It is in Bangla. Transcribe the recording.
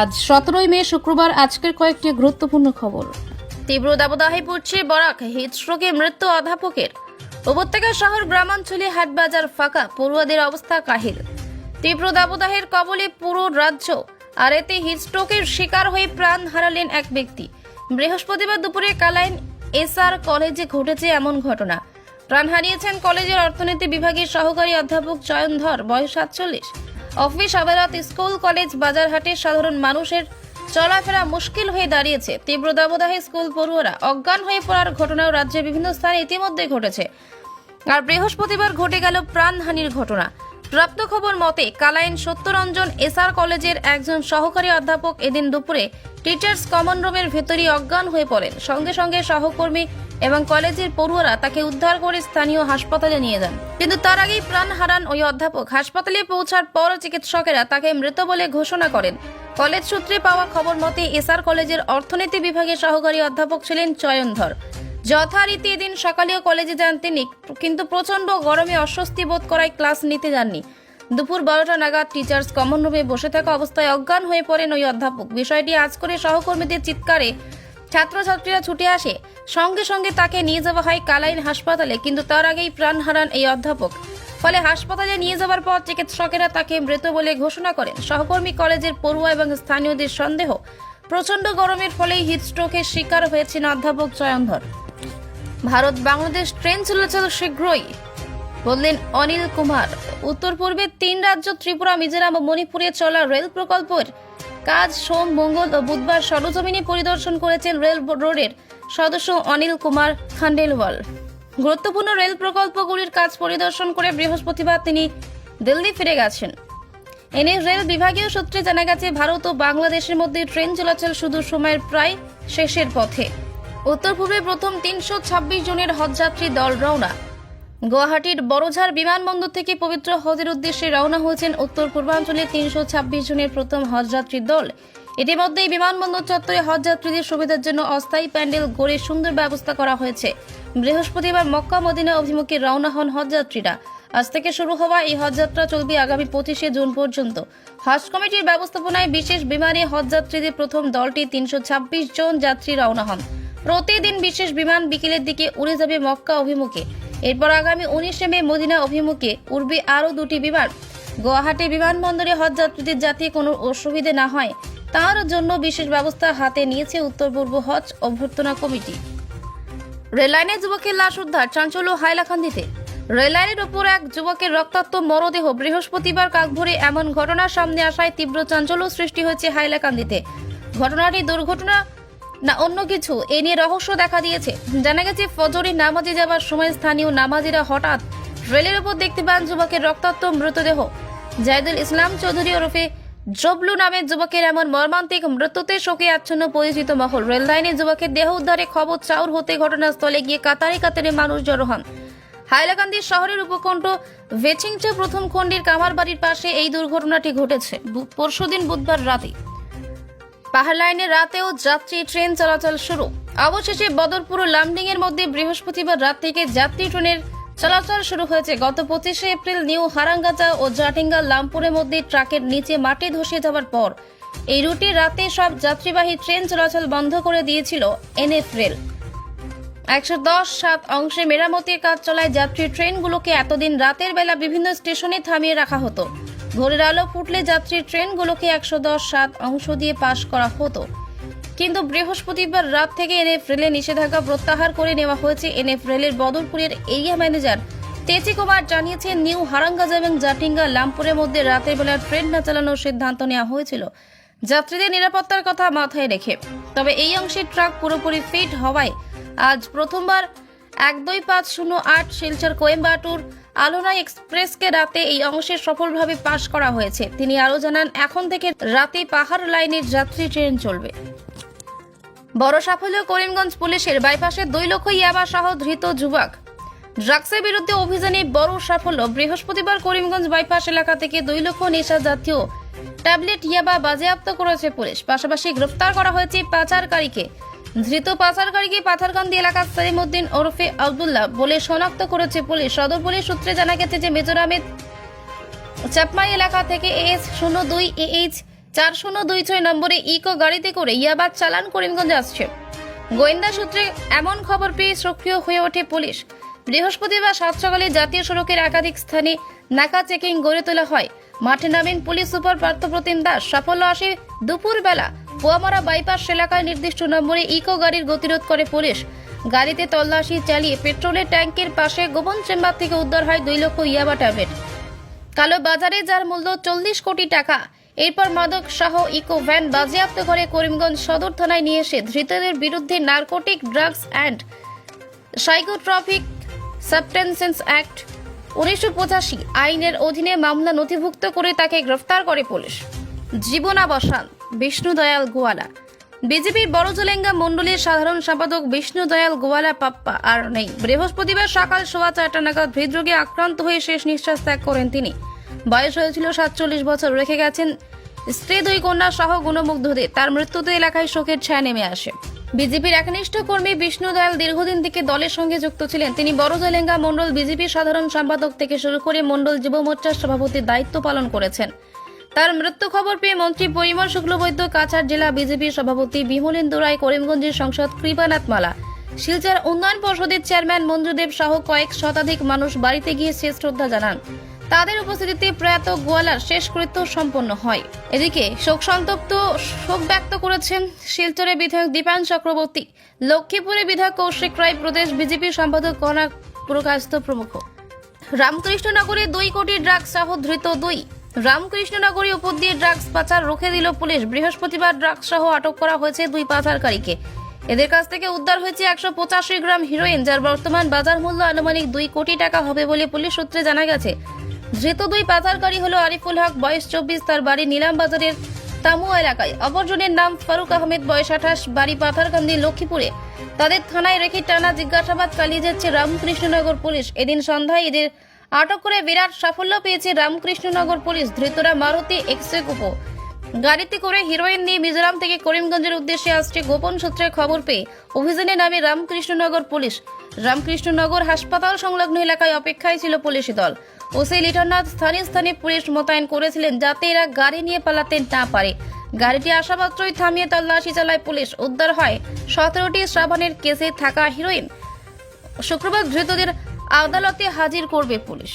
আজ সতেরোই মে, শুক্রবার আজকের কয়েকটি গুরুত্বপূর্ণ খবর। তীব্র দাবদাহে পড়ছে বরাক হিটস্ট্রোকে মৃত্যু অধ্যাপকের উপত্যকা শহর, গ্রামাঞ্চলে হাটবাজার ফাঁকা, পড়ুয়াদের অবস্থা কাহিল। তীব্র দাবদাহের কবলে পুরো রাজ্য, আর এতে হিটস্ট্রোকের শিকার হয়ে প্রাণ হারালেন এক ব্যক্তি। বৃহস্পতিবার দুপুরে কালাইন এসআর কলেজে ঘটেছে এমন ঘটনা। প্রাণ হারিয়েছেন কলেজের অর্থনীতি বিভাগের সহকারী অধ্যাপক চয়নধর, বয়স সাতচল্লিশ। অফিস আদালত, স্কুল, কলেজ, বাজারহাটে সাধারণ মানুষের চলাফেরা মুশকিল হয়ে দাঁড়িয়েছে। তীব্র দাবদাহে স্কুল পড়ুয়ারা অজ্ঞান হয়ে পড়ার ঘটনাও রাজ্যের বিভিন্ন স্থানে ইতিমধ্যে ঘটেছে। আর বৃহস্পতিবার ঘটে গেল প্রাণহানির ঘটনা। প্রাপ্ত খবর মতে, কালাইন সত্যরঞ্জন এসআর কলেজের একজন সহকারী অধ্যাপক এদিন দুপুরে টিচার্স কমন রুমের ভেতরই অজ্ঞান হয়ে পড়েন। সঙ্গে সঙ্গে সহকর্মী এবং কলেজের পড়ুয়ারা তাকে উদ্ধার করে স্থানীয় হাসপাতালে নিয়ে যান। কিন্তু তার আগেই প্রাণ হারান ওই অধ্যাপক। হাসপাতালে পৌঁছার পর চিকিৎসকেরা তাকে মৃত বলে ঘোষণা করেন। কলেজ সূত্রে পাওয়া খবর মতে, এসআর কলেজের অর্থনীতি বিভাগের সহকারী অধ্যাপক ছিলেন চয়নধর। যথারীতি এদিন সকালেও কলেজে যান তিনি, কিন্তু প্রচণ্ড গরমে অস্বস্তি বোধ করায় ক্লাস নিতে যাননি। দুপুর বারোটা নাগাদ টিচার্স কমন রুমে বসে থাকা অবস্থায় অজ্ঞান হয়ে পড়েন ওই অধ্যাপক। বিষয়টি আজ করে সহকর্মীদের চিৎকারে ছাত্রছাত্রীরা ছুটে আসে। সঙ্গে সঙ্গে তাকে নিয়ে যাওয়া হয় কালাইন হাসপাতালে, কিন্তু তার আগেই প্রাণ হারান এই অধ্যাপক। ফলে হাসপাতালে নিয়ে যাওয়ার পর চিকিৎসকেরা তাকে মৃত বলে ঘোষণা করেন। সহকর্মী কলেজের পড়ুয়া এবং স্থানীয়দের সন্দেহ। প্রচণ্ড গরমের ফলেই হিটস্ট্রোকের শিকার হয়েছেন অধ্যাপক চয়নধর ভারত বাংলাদেশ ট্রেন চলাচল শীঘ্রই, বললেন অনিল কুমার। উত্তর পূর্বে তিন রাজ্য, ত্রিপুরা, মিজোরাম ও মণিপুরে চলা রেল প্রকল্পের কাজ, সোম, মঙ্গল ও বুধবার সরজমিনে পরিদর্শন করেছেন রেল রোডের সদস্য অনিল কুমার খান্ডেলওয়াল। গুরুত্বপূর্ণ রেল প্রকল্পগুলির কাজ পরিদর্শন করে বৃহস্পতিবার তিনি দিল্লি ফিরে গেছেন। এনে রেল বিভাগীয় সূত্রে জানা গেছে, ভারত ও বাংলাদেশের মধ্যে ট্রেন চলাচল শুধু সময়ের প্রায় শেষের পথে। উত্তর পূর্বে প্রথম তিনশো ছাব্বিশ জনের হজযাত্রী দল রওনা। গুয়াহাটির বড়ঝাড় বিমানবন্দর থেকে পবিত্র হজের উদ্দেশ্যে রওনা হয়েছেন উত্তর পূর্বাঞ্চলে তিনশো ছাব্বিশ জনের প্রথম হজযাত্রীর দল। ইতিমধ্যেই বিমানবন্দর চত্বরে হজযাত্রীদের সুবিধার জন্য অস্থায়ী প্যান্ডেল গড়ে সুন্দর ব্যবস্থা করা হয়েছে। বৃহস্পতিবার মক্কা মদিনা অভিমুখে রওনা হন হজযাত্রীরা। আজ থেকে শুরু হওয়া এই হজযাত্রা চলবে আগামী পঁচিশে জুন পর্যন্ত। হজ কমিটির ব্যবস্থাপনায় বিশেষ বিমানে হজযাত্রীদের প্রথম দলটি তিনশো ছাব্বিশ জন যাত্রী রওনা হন। প্রতিদিন বিশেষ বিমান বিকেলের দিকে উড়ে যাবে মক্কা অভিমুখে। এরপর আগামী উনিশে মে মদিনা অভিমুখে উড়বে আরও দুটি বিমান। গুয়াহাটি বিমানবন্দরে হজযাত্রীদের যাতে কোনো অসুবিধে না হয়, তার জন্য বিশেষ ব্যবস্থা হাতে নিয়েছে উত্তর পূর্ব হজ অভ্যর্থনা কমিটি। রেললাইনে যুবকের লাশ উদ্ধার, চাঞ্চল্য হাইলাকান্দিতে। রেললাইনের ওপর এক যুবকের রক্তাক্ত মরদেহ, বৃহস্পতিবার কাকভরে এমন ঘটনার সামনে আসায় তীব্র চাঞ্চল্য সৃষ্টি হয়েছে হাইলাকান্দিতে। ঘটনাটি দুর্ঘটনা না অন্য কিছু। এ নিয়ে রহস্য দেখা দিয়েছে। জানা গেছে, ফজরে নামাজে যাওয়ার সময় স্থানীয় নামাজিরা হঠাৎ রেলের ওপর দেখতে পান যুবকের রক্তাক্ত মৃতদেহ। জায়দুল ইসলাম চৌধুরী ওরফে জবলু নামের যুবকের এমন মর্মান্তিক মৃত্যুতে শোকে আচ্ছন্ন পরিচিত মহল। রেল লাইনে যুবকের দেহ উদ্ধারে খবর চাউর হতে ঘটনাস্থলে গিয়ে কাতারে কাতারে মানুষ জড়ো হন। হাইলাকান্দি শহরের উপকণ্ঠ ভেচিংচা প্রথম খণ্ডির কামারবাড়ির পাশে এই দুর্ঘটনাটি ঘটেছে। পরশুদিন বুধবার রাতে। পাহাড় লাইনে রাতেও যাত্রী ট্রেন চলাচল শুরু। অবশেষে বদরপুর ও লামডিং এর মধ্যে বৃহস্পতিবার রাত থেকে যাত্রী ট্রেনের চলাচল শুরু হয়েছে। গত পঁচিশে এপ্রিল নিউ হারাঙ্গাচা ও জাটিঙ্গা লামপুরের মধ্যে ট্রাকের নিচে মাটি ধসিয়ে যাওয়ার পর এই রুটে রাতে সব যাত্রীবাহী ট্রেন চলাচল বন্ধ করে দিয়েছিল এনএফ রেল। একশো দশ সাত অংশে মেরামতির কাজ চলায় যাত্রী ট্রেনগুলোকে এতদিন রাতের বেলা বিভিন্ন স্টেশনে থামিয়ে রাখা হতো। ভোরের আলো ফুটলে যাত্রী ট্রেনগুলোকে একশো দশ সাত অংশ দিয়ে পাশ করা হতো। কিন্তু বৃহস্পতিবার রাত থেকে এনএফ রেলে নিষেধাজ্ঞা প্রত্যাহার করে নেওয়া হয়েছে। এনএফ রেলের বদরপুরের এরিয়া ম্যানেজার তেচি কুমার জানিয়েছেন, নিউ হারাঙ্গাজ এবং জাটিঙ্গা লামপুরের মধ্যে রাতের বেলা ট্রেন না চালানোর সিদ্ধান্ত নেওয়া হয়েছিল। যাত্রীদের নিরাপত্তার কথা মাথায় রেখে। তবে এই অংশে ট্রাক পুরোপুরি ফিট হওয়ায় আজ প্রথমবার এক দুই পাঁচ শূন্য আট শিলচর কোয়েম্বাটুর আলোনা এক্সপ্রেসকে রাতে এই অংশে সফলভাবে পাশ করা হয়েছে। তিনি আরও জানান, এখন থেকে রাতে পাহাড় লাইনের যাত্রী ট্রেন চলবে। বড় সাফল্য করিমগঞ্জ পুলিশের বাইপাসে দুই লক্ষ ইয়াবা সহ ধৃত যুবক। ড্রাগসের বিরুদ্ধে অভিযানে বড় সাফল্য। বৃহস্পতিবার করিমগঞ্জ বাইপাস এলাকা থেকে দুই লক্ষ নেশা জাতীয় ট্যাবলেট ইয়াবা বাজেয়াপ্ত করেছে পুলিশ। পাশাপাশি গ্রেফতার করা হয়েছে পাচারকারীকে। ধৃত পাচারকারীকে পাথারকান্দি এলাকার সলিমউদ্দিন ওরফে আবদুল্লাহ বলে শনাক্ত করেছে পুলিশ। সদর পুলিশ সূত্রে জানা গেছে যে মিজোরামের চাপমাই এলাকা থেকে এস শূন্য দুই এইচ চার শূন্য দুই ছয় নম্বরে ইকো গাড়িতে করে ইয়াবাদ চালান করিমগঞ্জ আসছে। গোয়েন্দা সূত্রে এমন খবর পেয়ে সক্রিয় হয়ে ওঠে পুলিশ। বৃহস্পতিবার সাত সকালে জাতীয় সড়কের একাধিক স্থানে নাকা চেকিং গড়ে তোলা হয়। মাঠে নামেন পুলিশ সুপার পার্থপ্রতিম দাস। সাফল্য আসে দুপুরবেলা। পোয়ামারা বাইপাস এলাকায় নির্দিষ্ট নম্বরে ইকো গাড়ির গতিরোধ করে পুলিশ। গাড়িতে তল্লাশি চালিয়ে পেট্রোলের ট্যাঙ্কের পাশে গোপন চেম্বার থেকে উদ্ধার হয় দুই লক্ষ ইয়াবা ট্যাবলেট। কালো বাজারে যার মূল্য চল্লিশ কোটি টাকা, এরপর মাদক সহ ইকো ভ্যান বাজেয়াপ্ত করে করিমগঞ্জ সদর থানায় নিয়ে এসে ধৃতদের বিরুদ্ধে narcotic drugs and psychotropic substances act উনিশশো পঁচাশি আইনের অধীনে মামলা নথিভুক্ত করে তাকে গ্রেফতার করে পুলিশ। জীবনাবসান, বিষ্ণুদয়াল গোয়ালা। বিজেপির বড়জলেঙ্গা মণ্ডলীর সাধারণ সম্পাদক বিষ্ণুদয়াল গোয়ালা পাপ্পা আর নেই। বৃহস্পতিবার সকাল সোয়া চারটা নাগাদ হৃদরোগে আক্রান্ত হয়ে শেষ নিঃশ্বাস ত্যাগ করেন তিনি। বয়স হয়েছিল সাতচল্লিশ বছর, রেখে গেছেন স্ত্রী দুই কন্যা সহ গুণমুগ্ধদের। তার মৃত্যুতে এলাকায় শোকের ছায়া নেমে আসে। বিজেপির একনিষ্ঠ কর্মী বিষ্ণু দয়াল দীর্ঘদিন থেকে দলের সঙ্গে যুক্ত ছিলেন। তিনি বড়জলেঙ্গা মণ্ডল বিজেপির সাধারণ সম্পাদক থেকে শুরু করে মণ্ডল যুব মোর্চার সভাপতির দায়িত্ব পালন করেছেন। তার মৃত্যু খবর পেয়ে মন্ত্রী পরিমল শুক্লবৈদ্য, কাছাড় জেলা বিজেপির সভাপতি বিমলেন্দু রায়, করিমগঞ্জের সংসদ কৃপানাথ মালা। শিলচর উন্নয়ন পর্ষদের চেয়ারম্যান মঞ্জুদেব সহ কয়েক শতাধিক মানুষ বাড়িতে গিয়ে শেষ শ্রদ্ধা জানান। তাদের উপস্থিতিতে প্রয়াত গোয়ালার শেষকৃত্য সম্পন্ন হয়। এদিকে শোক সন্তপ্ত, শোক ব্যক্ত করেছেন শিলচরে বিধায়ক দীপায়ন চক্রবর্তী। লক্ষ্মীপুরে বিধায়ক কৌশিক রায়, প্রদেশ বিজেপির সম্পাদক কনক প্রকাশিত প্রমুখ। রামকৃষ্ণনগরে দুই কোটি ড্রাগস সহ ধৃত দুই। রামকৃষ্ণনগরী উপর দিয়ে ড্রাগস পাচার রুখে দিল পুলিশ। বৃহস্পতিবার ড্রাগস সহ আটক করা হয়েছে দুই পাচারকারীকে। এদের কাছ থেকে উদ্ধার হয়েছে একশো পঁচাশি গ্রাম হিরোইন, যার বর্তমান বাজার মূল্য আনুমানিক দুই কোটি টাকা হবে বলে পুলিশ সূত্রে জানা গেছে। ধৃত দুই পাচারকারী হলো আরিফুল হক, বয়স চব্বিশ, তার বাড়ি নিলাম বাজারের তামু এলাকায়। অপরজনের নাম ফারুক আহমেদ, বয়স আঠাশ, বাড়ি পাথারকান্দি, লক্ষ্মীপুরে। তাদের থানায় রেখে টানা জিজ্ঞাসাবাদ চালিয়ে যাচ্ছে রামকৃষ্ণনগর পুলিশ। এদিন সন্ধ্যায় এদের আটক করে বিরাট সাফল্য পেয়েছে রামকৃষ্ণনগর পুলিশ, ধৃতরা মারুতি এক্সে কুপো। গাড়িতে করে হিরোইন নিয়ে মিজোরাম থেকে করিমগঞ্জের উদ্দেশ্যে আসছে গোপন সূত্রে খবর পেয়ে অভিযানে নামে রামকৃষ্ণনগর পুলিশ। রামকৃষ্ণনগর হাসপাতাল সংলগ্ন এলাকায় অপেক্ষায় ছিল পুলিশি দল। ওসি লিটননাথ স্থানীয় স্থানে পুলিশ মোতায়েন করেছিলেন যাতে এরা গাড়ি নিয়ে পালাতে না পারে। গাড়িটি আসামাত্রই থামিয়ে তল্লাশি চালায় পুলিশ। উদ্ধার হয় সতেরোটি শ্রাবণের কেসে থাকা হিরোইন। শুক্রবার ধৃতদের আদালতে হাজির করবে পুলিশ।